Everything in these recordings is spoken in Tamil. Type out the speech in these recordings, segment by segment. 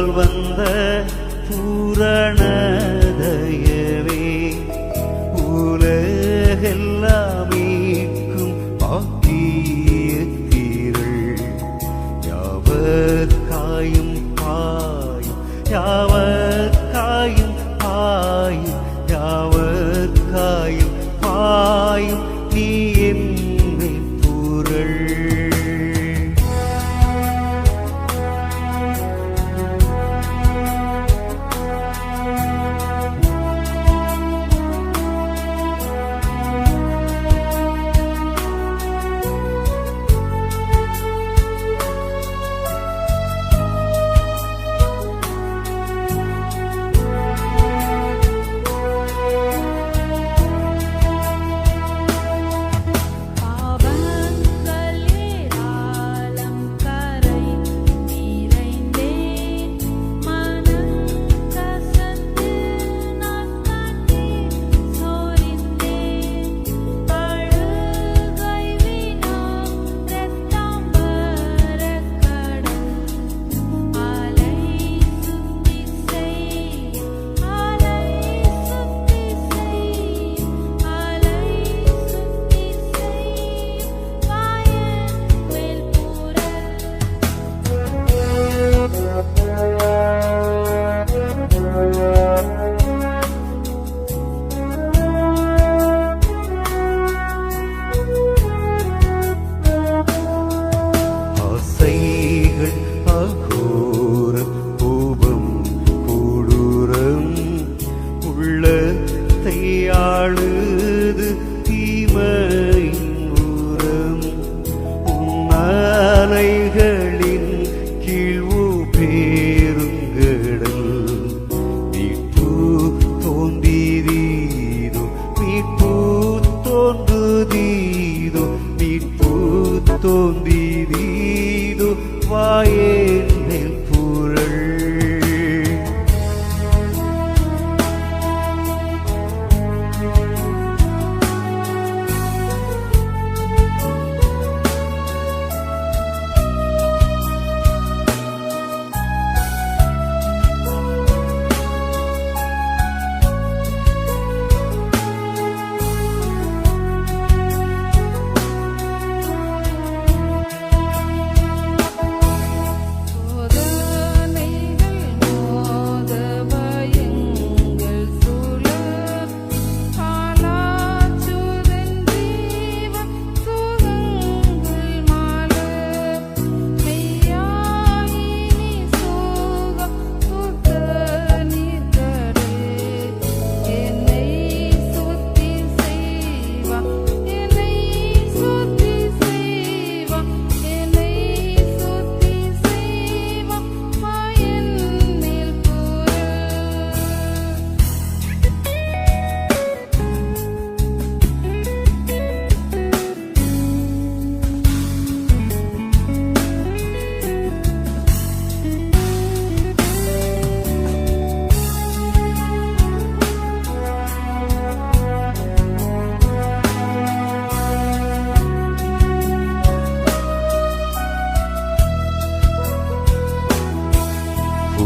அருளால் வந்த பூரணதயவே உலகெல்லாம் மீட்கும் பாக்கியத்தீர்கள் யாவத் காயும் பாயும் யாவத் காயும் பாயும் யாவத் பாயும்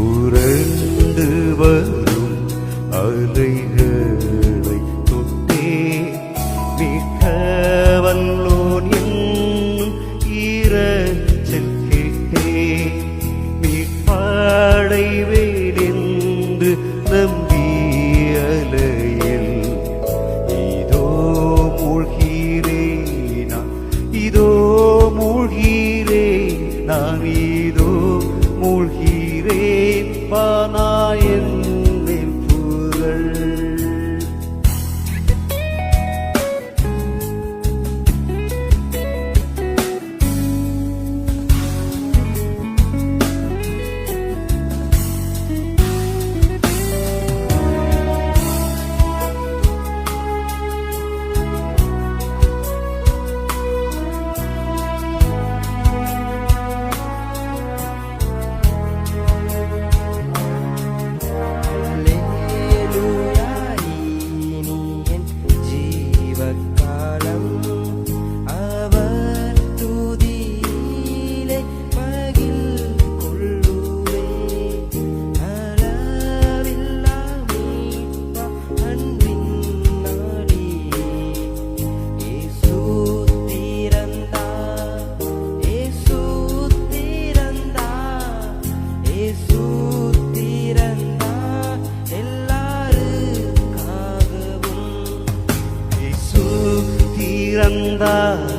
புரண்டு வரும் அலைகளை தொட்டே மிக வல்லோன் என்னும் ஈரச்சல் கேட்டே மீட்பாடைவேன் என்று நம்பியலையில் இதோ மூழ்கிறே இதோ மூழ்கிறே நான் எல்லாருக்காகவும் இயேசு திறந்தார்